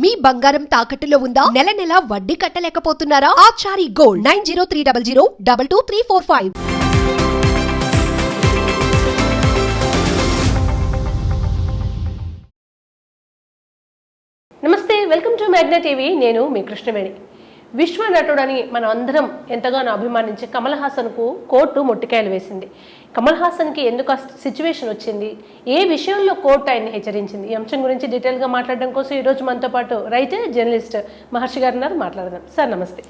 మీ బంగారం తాకట్టులో ఉందా? నెల నెల వడ్డీ కట్టలేకపోతున్నారా? Achari gold nine zero three double zero double two three four five. నమస్తే వెల్కమ్ టు మ్యాగ్నా టీవీ. నేను మీ కృష్ణవేణి. విశ్వ నటుడని మనం అందరం ఎంతగానో అభిమానించే కమల్ హాసన్కు కోర్టు మొట్టికాయలు వేసింది. కమల్ హాసన్కి ఎందుకు ఆ సిచ్యువేషన్ వచ్చింది? ఏ విషయంలో కోర్టు ఆయన్ని హెచ్చరించింది? ఈ అంశం గురించి డీటెయిల్గా మాట్లాడడం కోసం ఈరోజు మనతో పాటు రైటర్ జర్నలిస్ట్ మహర్షి గారు ఉన్నారు. మాట్లాడదాం. సార్ నమస్తే.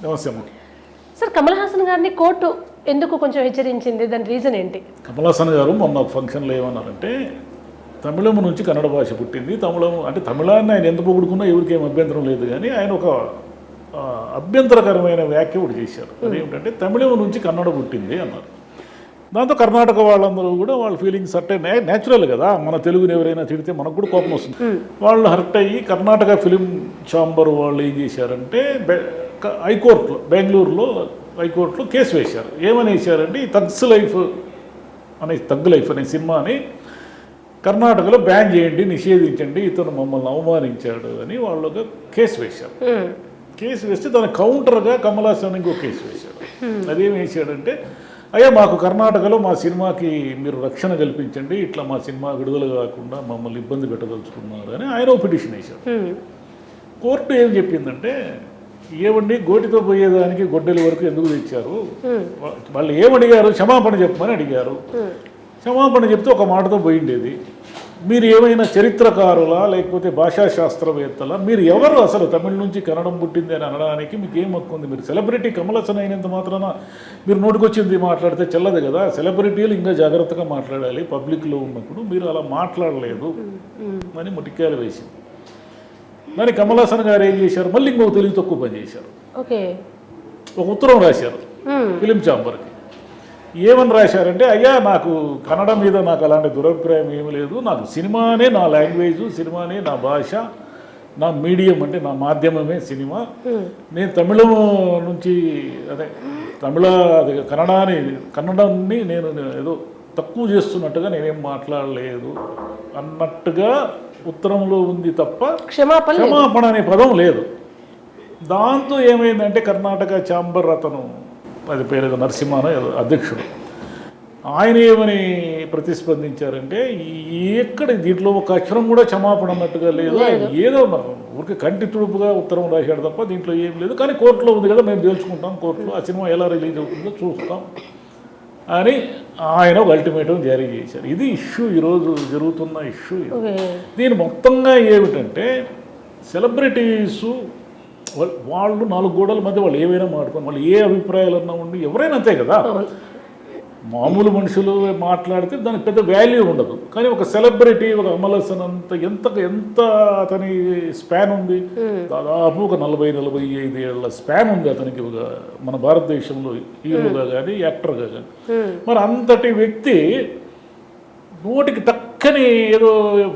సార్ కమల్ హాసన్ గారిని కోర్టు ఎందుకు కొంచెం హెచ్చరించింది? దాని రీజన్ ఏంటి? కమల్ హాసన్ గారు మొన్న ఫంక్షన్లో ఏమన్నారంటే తమిళం నుంచి కన్నడ భాష పుట్టింది. తమిళం అంటే తమిళాన్ని ఆయన ఎంత పొగుడుకున్నా ఎవరికి ఏం అభ్యంతరం లేదు కానీ ఆయన ఒక అభ్యంతరకరమైన వ్యాఖ్య ఒకటి చేశారు. అదేమిటంటే తమిళం నుంచి కన్నడ పుట్టింది అన్నారు. దాంతో కర్ణాటక వాళ్ళందరూ కూడా వాళ్ళ ఫీలింగ్స్ అంటే న్యాచురల్ కదా. మన తెలుగుని ఎవరైనా తిడితే మనకు కూడా కోపం వస్తుంది. వాళ్ళు హర్ట్ అయ్యి కర్ణాటక ఫిలిం ఛాంబర్ వాళ్ళు ఏం చేశారంటే హైకోర్టులో బెంగళూరులో హైకోర్టులో కేసు వేశారు. ఏమని వేశారంటే ఈ తగ్స్ లైఫ్ అనే తగ్గు లైఫ్ అనే సినిమాని కర్ణాటకలో బ్యాన్ చేయండి నిషేధించండి ఇతను మమ్మల్ని అవమానించాడు అని వాళ్ళు ఒక కేసు వేశారు. కేసు వేస్తే దాని కౌంటర్గా కమల్ హాసన్ ఇంకో కేసు వేశాడు అదేం వేశాడంటే అయ్యా మాకు కర్ణాటకలో మా సినిమాకి మీరు రక్షణ కల్పించండి ఇట్లా మా సినిమా విడుదల కాకుండా మమ్మల్ని ఇబ్బంది పెట్టదలుచుకున్నారు అని ఆయన పిటిషన్ మ్మ్. కోర్టు ఏం చెప్పిందంటే ఏమండి గోటితో పోయేదానికి గొడ్డలి వరకు ఎందుకు తెచ్చారు? వాళ్ళు ఏమడిగారు? క్షమాపణ చెప్పమని అడిగారు. క్షమాపణ చెప్తే ఒక మాటతో పోయిండేది. మీరు ఏమైనా చరిత్రకారులా లేకపోతే భాషా శాస్త్రవేత్తలా మీరు ఎవరు అసలు? తమిళ నుంచి కన్నడం పుట్టింది అని అనడానికి మీకు ఏం హక్కు ఉంది? మీరు సెలబ్రిటీ కమల్ హాసన్ అయినంత మాత్రాన మీరు నోటికొచ్చింది మాట్లాడితే చెల్లదు కదా? సెలబ్రిటీలు ఇంకా జాగ్రత్తగా మాట్లాడాలి. పబ్లిక్లో ఉన్నప్పుడు మీరు అలా మాట్లాడలేదు అని ముటిక్కాయలు వేసింది దాని కమల్ హాసన్ గారు ఏం చేశారు? మళ్ళీ ఇంకో తెలివి తక్కువ పని చేశారు. ఓకే. ఒక ఉత్తరం రాశారు. ఫిలిం ఛాంబర్కి. ఏమని రాశారంటే అయ్యా నాకు కన్నడ మీద నాకు అలాంటి దురభిప్రాయం ఏమీ లేదు. నాకు సినిమానే నా లాంగ్వేజ్ సినిమానే నా భాష నా మీడియం అంటే నా మాధ్యమమే సినిమా. నేను తమిళం నుంచి అదే తమిళ అదే కన్నడని కన్నడాన్ని నేను ఏదో తక్కువ చేస్తున్నట్టుగా నేనేం మాట్లాడలేదు అన్నట్టుగా ఉత్తరంలో ఉంది తప్ప క్షమాపణ. క్షమాపణ అనే పదం లేదు. దాంతో ఏమైందంటే కర్ణాటక ఛాంబర్ అతను అది పేరు నరసింహన అధ్యక్షుడు. ఆయన ఏమని ప్రతిస్పందించారంటే ఎక్కడ దీంట్లో ఒక అక్షరం కూడా క్షమాపణ అన్నట్టుగా లేదు. ఏదో ఊరికి కంటి తుడుపుగా ఉత్తరం రాశాడు తప్ప దీంట్లో ఏం లేదు. కానీ కోర్టులో ఉంది కదా మేము తెలుసుకుంటాం కోర్టులో. ఆ సినిమా ఎలా రిలీజ్ అవుతుందో చూస్తాం అని ఆయన ఒక అల్టిమేటం జారీ చేశారు. ఇది ఇష్యూ ఈరోజు జరుగుతున్న ఇష్యూ దీని మొత్తంగా ఏమిటంటే సెలబ్రిటీసు వాళ్ళ- నాలుగు గోడల మధ్య వాళ్ళు ఏమైనా మాట్లాడుకోండి వాళ్ళు ఏ అభిప్రాయాలన్నా ఉండి ఎవరైనా అంతే కదా? మామూలు మనుషులు మాట్లాడితే దానికి పెద్ద వాల్యూ ఉండదు. కానీ ఒక సెలబ్రిటీ ఒక అమల్ హసన్ అంత ఎంత ఎంత అతని స్పాన్ ఉంది? దాదాపు ఒక నలభై నలభై ఐదు ఏళ్ళ స్పాన్ ఉంది అతనికి ఒక మన భారతదేశంలో హీరోగా కానీ యాక్టర్గా కానీ మరి అంతటి వ్యక్తి నోటికి టక్కని ఏదో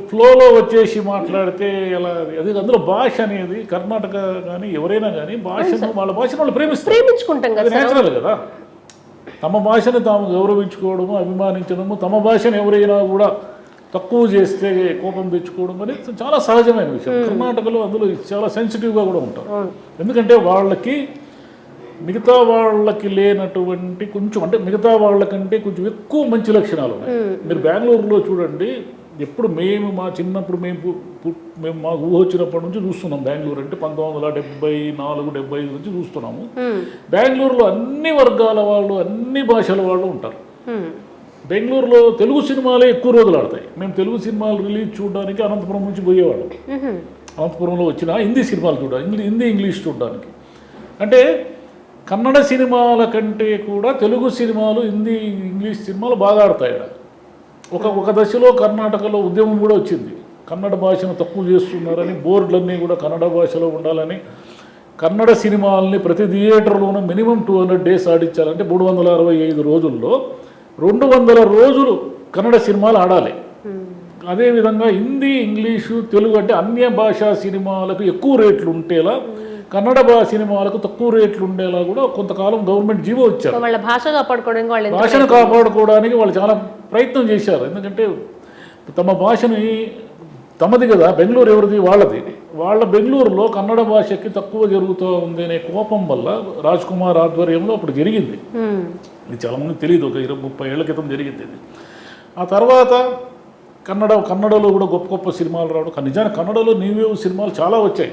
ఫ్లోలో వచ్చేసి మాట్లాడితే ఎలా అది? అందులో భాష అనేది కర్ణాటక కానీ ఎవరైనా కానీ భాషను వాళ్ళ భాషను వాళ్ళు ప్రేమిస్తారు. ప్రేమించుకుంటాం కదా నేచురల్ కదా. తమ భాషను తాము గౌరవించుకోవడము అభిమానించడము తమ భాషను ఎవరైనా కూడా తక్కువ చేస్తే కోపం తెచ్చుకోవడం అనేది చాలా సహజమైన విషయం. కర్ణాటకలో అందులో చాలా సెన్సిటివ్గా కూడా ఉంటారు. ఎందుకంటే వాళ్ళకి మిగతా వాళ్ళకి లేనటువంటి కొంచెం అంటే మిగతా వాళ్ళకంటే కొంచెం ఎక్కువ మంచి లక్షణాలు ఉన్నాయి. మీరు బెంగళూరులో చూడండి ఎప్పుడు మేము మా చిన్నప్పుడు మేము మేము మా ఊహ వచ్చినప్పటి నుంచి చూస్తున్నాం. బెంగళూరు అంటే పంతొమ్మిది వందల డెబ్బై నాలుగు డెబ్బై ఐదు నుంచి చూస్తున్నాము. బెంగళూరులో అన్ని వర్గాల వాళ్ళు అన్ని భాషల వాళ్ళు ఉంటారు. బెంగళూరులో తెలుగు సినిమాలే ఎక్కువ రోజులు ఆడతాయి. మేము తెలుగు సినిమాలు రిలీజ్ చూడడానికి అనంతపురం నుంచి పోయేవాళ్ళం. అనంతపురంలో వచ్చిన హిందీ సినిమాలు చూడ ఇంగ్లీ హిందీ ఇంగ్లీష్ చూడడానికి. అంటే కన్నడ సినిమాల కంటే కూడా తెలుగు సినిమాలు హిందీ ఇంగ్లీష్ సినిమాలు బాగా ఆడతాయి ఆడ. ఒక ఒక దశలో కర్ణాటకలో ఉద్యమం కూడా వచ్చింది. కన్నడ భాషను తక్కువ చేస్తున్నారని బోర్డులన్నీ కూడా కన్నడ భాషలో ఉండాలని కన్నడ సినిమాలని ప్రతి థియేటర్లోనూ మినిమం టూ హండ్రెడ్ డేస్ ఆడించాలంటే మూడు వందల అరవై ఐదు రోజుల్లో రెండు వందల రోజులు కన్నడ సినిమాలు ఆడాలి. అదేవిధంగా హిందీ ఇంగ్లీషు తెలుగు అంటే అన్య భాషా సినిమాలకు ఎక్కువ రేట్లు ఉంటేలా కన్నడ భాష సినిమాలకు తక్కువ రేట్లు ఉండేలా కూడా కొంతకాలం గవర్నమెంట్ జీవో ఇచ్చారు. వాళ్ళ భాష కాపాడుకోవడానికి భాషను కాపాడుకోవడానికి వాళ్ళు చాలా ప్రయత్నం చేశారు. ఎందుకంటే తమ భాషని తమది కదా బెంగళూరు ఎవరిది? వాళ్ళది. వాళ్ళ బెంగళూరులో కన్నడ భాషకి తక్కువ జరుగుతూ ఉంది అనే కోపం వల్ల రాజ్ కుమార్ ఆధ్వర్యంలో అప్పుడు జరిగింది. ఇది చాలామంది తెలియదు ఒక ఇరవై ముప్పై ఏళ్ళ క్రితం జరిగింది ఇది. ఆ తర్వాత కన్నడ కన్నడలో కూడా గొప్ప గొప్ప సినిమాలు రావడం. కానీ నిజానికి కన్నడలో నీవేవు సినిమాలు చాలా వచ్చాయి.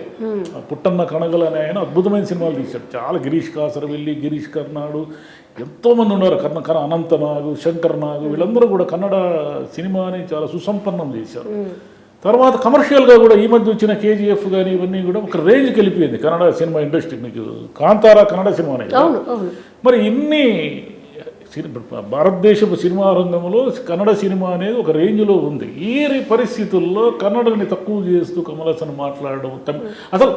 ఆ పుట్టన్న కణగలు అనే ఆయన అద్భుతమైన సినిమాలు తీశాడు. చాలా గిరీష్ కాసరవెల్లి గిరీష్ కర్నాడు ఎంతోమంది ఉన్నారు. కర్ణ కర్ణ అనంతనాగు శంకర్ నాగు వీళ్ళందరూ కూడా కన్నడ సినిమాని చాలా సుసంపన్నం చేశారు. తర్వాత కమర్షియల్గా కూడా ఈ మధ్య వచ్చిన కేజీఎఫ్ కానీ ఇవన్నీ కూడా ఒక రేంజ్కి వెళ్ళిపోయింది. Kannada cinema industry. మీకు కాంతారా కన్నడ సినిమానే మరి ఇన్ని భారతదేశపు సినిమా రంగంలో కన్నడ సినిమా అనేది ఒక రేంజ్లో ఉంది. ఈ పరిస్థితుల్లో కన్నడని తక్కువ చేస్తూ కమల్ హాసన్ మాట్లాడడం అసలు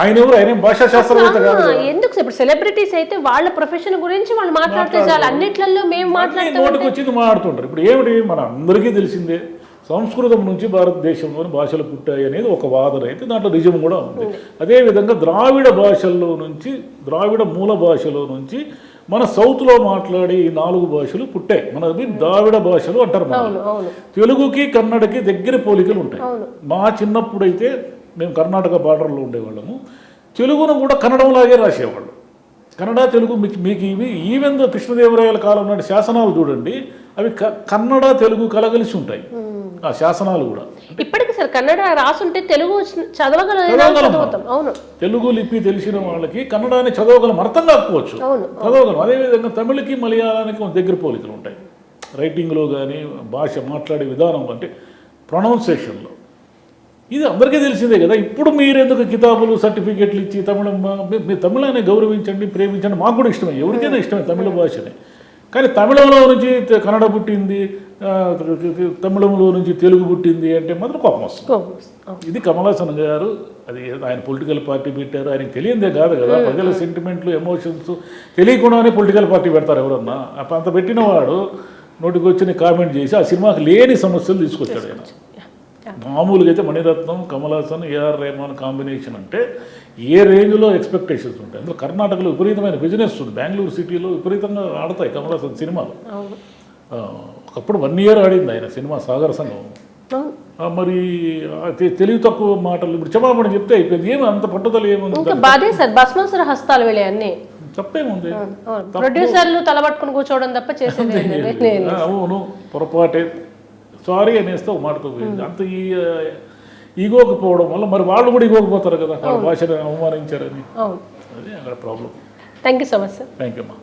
ఆయన ఎవరు? ఆయన భాషా శాస్త్రవేత్త కాదు. ఎందుకు ఇప్పుడు సెలబ్రిటీస్ అయితే వాళ్ళ ప్రొఫెషన్ గురించి వాళ్ళు మాట్లాడితే చాలు. అన్నిట్లలో మేము అన్నీ మాట్లాడుతూ నోటికి వచ్చింది మాట్లాడుతుంటారు. ఇప్పుడు ఏమిటి? మన అందరికీ తెలిసిందే సంస్కృతం నుంచి భారతదేశంలోని భాషలు పుట్టాయి అనేది ఒక వాదన అయితే దాంట్లో నిజం కూడా ఉంది. అదేవిధంగా ద్రావిడ భాషల్లో నుంచి ద్రావిడ మూల భాషలో నుంచి మన సౌత్లో మాట్లాడే ఈ నాలుగు భాషలు పుట్టాయి మనది ద్రావిడ భాషలు అంటారు మనం. తెలుగుకి కన్నడకి దగ్గర పోలికలు ఉంటాయి. మా చిన్నప్పుడైతే మేము కర్ణాటక బార్డర్లో ఉండేవాళ్ళము. తెలుగును కూడా కన్నడంలాగే రాసేవాళ్ళు. కన్నడ తెలుగు మీకు మీకు ఇవి ఈవెన్ కృష్ణదేవరాయల కాలం నాటి శాసనాలు చూడండి అవి క- కన్నడ తెలుగు కలగలిసి ఉంటాయి. ఆ శాసనాలు కూడా. ఇప్పటికి సార్ కన్నడ రాసుంటే తెలుగు చదవగలం. అవును. తెలుగు లిపి తెలిసిన వాళ్ళకి కన్నడాన్ని చదవగలం అర్థం కాకపోవచ్చు. చదవగలం. అదేవిధంగా తమిళకి మలయాళానికి దగ్గర పోలికలు ఉంటాయి. రైటింగ్లో కానీ భాష మాట్లాడే విధానం అంటే ప్రొనౌన్సేషన్లో. ఇది అందరికీ తెలిసిందే కదా. ఇప్పుడు మీరెందుకు కితాబులు సర్టిఫికెట్లు ఇచ్చి తమిళం మీ- మీ తమిళాన్ని గౌరవించండి ప్రేమించండి మాకు కూడా ఇష్టమే. ఎవరికైనా ఇష్టమే తమిళ భాషని. కానీ తమిళంలో నుంచి కన్నడ పుట్టింది తమిళంలో నుంచి తెలుగు పుట్టింది అంటే మాత్రం కోపం వస్తుంది. ఇది కమల్ హాసన్ గారు అది ఆయన పొలిటికల్ పార్టీ పెట్టారు ఆయనకి తెలియందే కాదు కదా ప్రజల సెంటిమెంట్లు ఎమోషన్స్ తెలియకుండానే పొలిటికల్ పార్టీ పెడతారు ఎవరన్నా. అప్పుడు అంత పెట్టిన వాడు నోటికి వచ్చి కామెంట్ చేసి ఆ సినిమాకి లేని సమస్యలు తీసుకొచ్చాడు ఆయన. మామూలుగా అయితే Mani Ratnam Kamal Haasan A R Rahman combination అంటే ఏ రేంజ్లో ఎక్స్పెక్టేషన్స్ ఉంటాయి. అందులో కర్ణాటకలో విపరీతమైన బిజినెస్ ఉంది. బెంగళూరు సిటీలో విపరీతంగా ఆడతాయి కమల్ హాసన్ సినిమాలు ఒకప్పుడు వన్ ఇయర్ ఆడింది ఆయన సినిమా సాగర సంఘం. మరి తెలివి తక్కువ మాటలు ఇప్పుడు క్షమాపణ చెప్తే అయిపోయింది. ఏమి అంత పట్టుదల ఏముంది బాధే సార్ భస్మాసుర హస్తాలు వెళ్ళే అన్ని. తప్పేముంది ప్రొడ్యూసర్లు తలబట్టుకుని కూర్చోవడం తప్ప చేసేది అవును పొరపాటే. సారీ అనేస్తే ఒక మాటతో పోయింది. అంత ఈ ఆ, ఈగోకి పోవడం వల్ల మరి వాళ్ళు కూడా ఈగోకి పోతారు కదా వాళ్ళ భాషను అవమానించారని. అదే అక్కడ problem. Thank you so much sir thank you అమ్మా